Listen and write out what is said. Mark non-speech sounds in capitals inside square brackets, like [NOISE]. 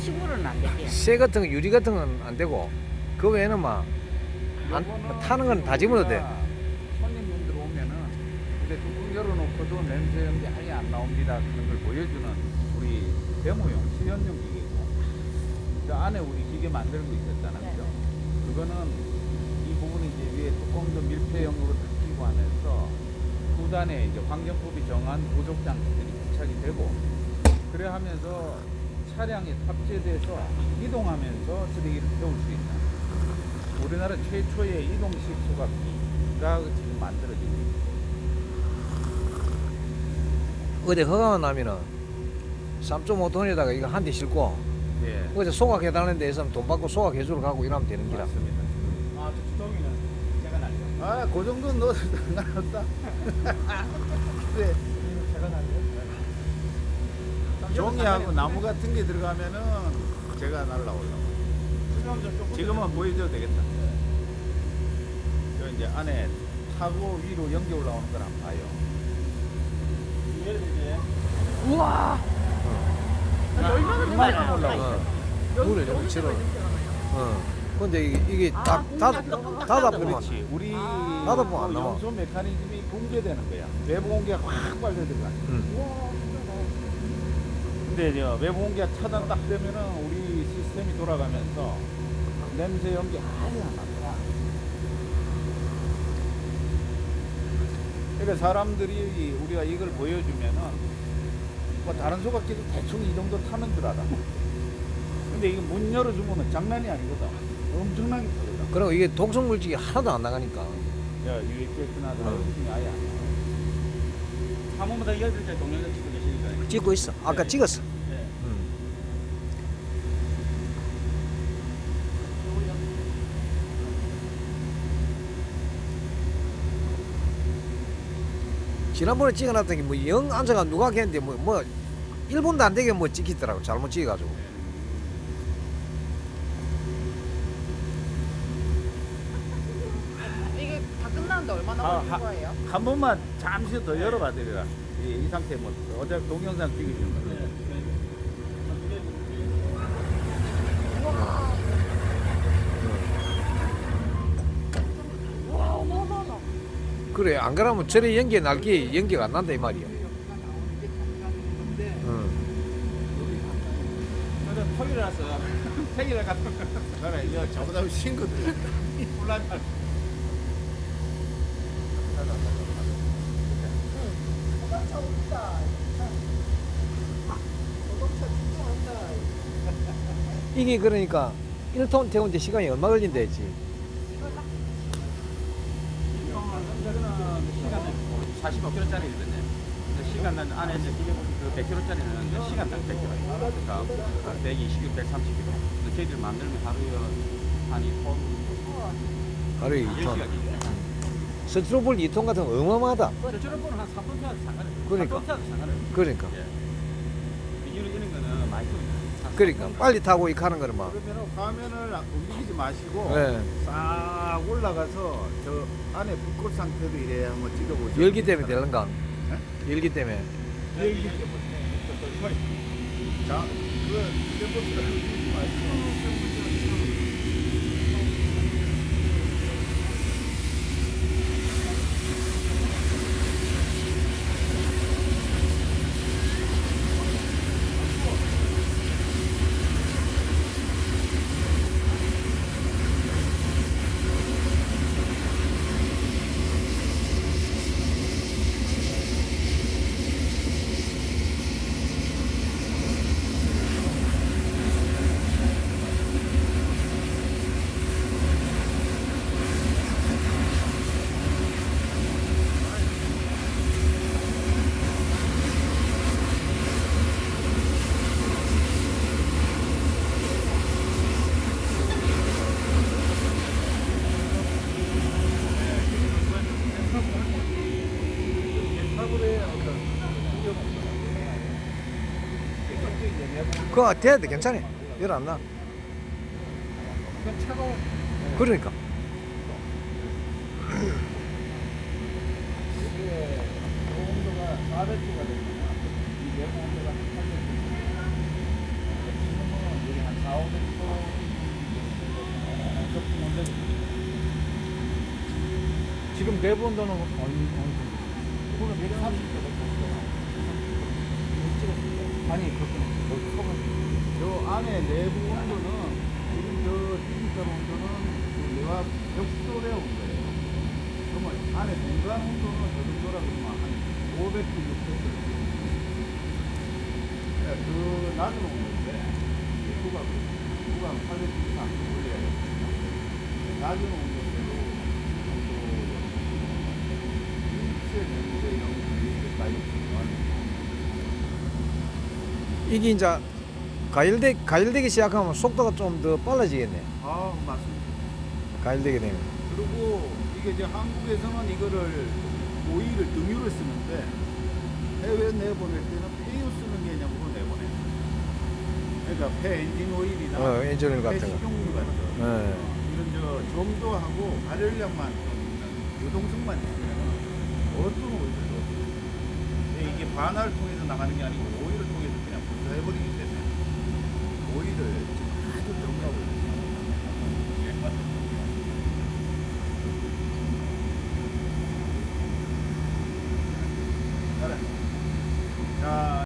식물은 안 될게요. 쇠 같은 거 유리 같은 건 안 되고 그 외에는 막 안- 요거는 타는 건다 집어도 돼. 우리가 손님분들 오면은 이제 뚜껑 열어놓고도 냄새 연기 아예 안 나옵니다. 그런 걸 보여주는 우리 데모용 시연용 기계고 그 안에 우리 기계 만드는 거 있었잖아요. 네. 그죠? 그거는 이 부분이 이제 위에 뚜껑도 밀폐형으로 다 끼고 하면서 후단에 이제 환경법이 정한 보조 장치들이 부착이 되고 그래 하면서 차량에 탑재돼서 이동하면서 쓰레기를 태울 수 있다. 우리나라 최초의 이동식 소각기가 지금 만들어지고 있습니다. 어디 허가만 나면은 3.5톤에다가 이거 한 대 싣고 예. 어제 소각해달라는 데에서 돈 받고 소각해주러 가고 이러면 되는 기라. 맞습니다. 아, 저 주동이는 제가 날려. 아, 그 정도는 넣어도 상관없다. 근데 [LAUGHS] 제가 날려. 종이하고 나무 같은 게 들어가면은 제가 날라올라고. 지금은 보여줘도 되겠다. 저 이제 안에 타고 위로 연기 올라오는 걸 한번 봐요. 우와. 얼마나 많아요. 올라오고. 어. 물에 좀 치러. 어. 근데 이게, 이게 딱 닫, 닫아 보면 그렇지. 우리 닫아보면 안그 나와. 용소 메커니즘이 붕괴되는 거야. 외부 공기가 확 빨려 들어가. 음. 근데 저 외부 공기가 차단 딱 되면은 우리 시스템이 돌아가면서 냄새 연기 아예 안 나. 그러니까 사람들이 우리가 이걸 보여주면은 뭐 다른 소각기도 대충 이 정도 타는 줄 알아. 근데 이거 문 열어주면은 장난이 아니거든. 엄청나게 타거든. 그리고 이게 독성 물질이 하나도 안 나가니까. 야, 유익했구나. 음. 아예 안 나. 한 번만 더 이어드릴게요. 동영상 계시니까. 찍고 있어. 아까 네. 찍었어. 네. 음. 지난번에 찍어놨던 게뭐영 앉아가 누가 했는데 뭐, 뭐 1분도 안 되게 뭐 찍히더라고 잘못 찍어가지고 이게 다 끝나는데 얼마나 아, 걸릴 하- 거예요? 한 번만 잠시 더 열어봐 드려라. 이, 이 상태 뭐 어차피 동영상 찍으시는 거예요. 와, 어마어마하다. 그래 안 그러면 저래 연기 날기 연기가 안 난다 이 말이야 응. 저는 털이라서 생일날 같은 거. 그래, 이거 저보다 신거들. [LAUGHS] 혼란. 이게 그러니까 1톤 태우는데 시간이 얼마 걸린다 했지 시간은 45kg짜리거든요. 근데 시간은 안에 그 100kg짜리는 시간 딱 100kg. 그러니까 120kg, 130kg. 근데 저희들 만들면 하루에 한 2톤, 하루에 2톤 10시간. 스트로볼 2톤 같은 거 어마어마하다 거는 한 3톤 태워도 상관없어요. 그러니까. 3톤 태워도 상관없어요. 그러니까 예. 이런 이런 거는 많이 큽니다. 그러니까 빨리 타고 이 가는 거는 막 그러면 화면을 움직이지 마시고 네. 싹 올라가서 저 안에 불꽃 상태도 이래 한번 찍어보죠. 열기 때문에 되는가 열기 때문에 열기 때문에. 자, 그 휴대폰으로 그거 돼야 돼 괜찮아 열 안 나. 그러니까. 지금 내부 온도는 어느 정도? 오늘 내려 30도 아니 그렇구나. 안에 내부 온도는 지금 저 디지털 온도는 그 내와 벽돌의 온도예요. 그러면 안에 공간 온도는 저 정도라 그러면 한 500도, 600도. 그 낮은 온도인데 구가 구가 800도 이상 올려야 돼요. 낮은 온도대로 온도 일체 내부의 영역까지 이게 이제 가열되 가열되기 시작하면 속도가 좀 더 빨라지겠네. 아 맞습니다. 가열되게 되면. 그리고 이게 이제 한국에서는 이거를 오일을 등유를 쓰는데 해외 내보낼 때는 폐유 쓰는 개념으로 내보내요. 그러니까 폐 엔진 오일이나 어, 엔진오일 폐 같은 거. 식용유 같은 거. 예. 이런 저 점도하고 발열량만 좀 유동성만 있으면 어떤 오일도 이게 반화를 통해서 나가는 게 아니고 오일을 통해서 그냥 분사해버리기 때문에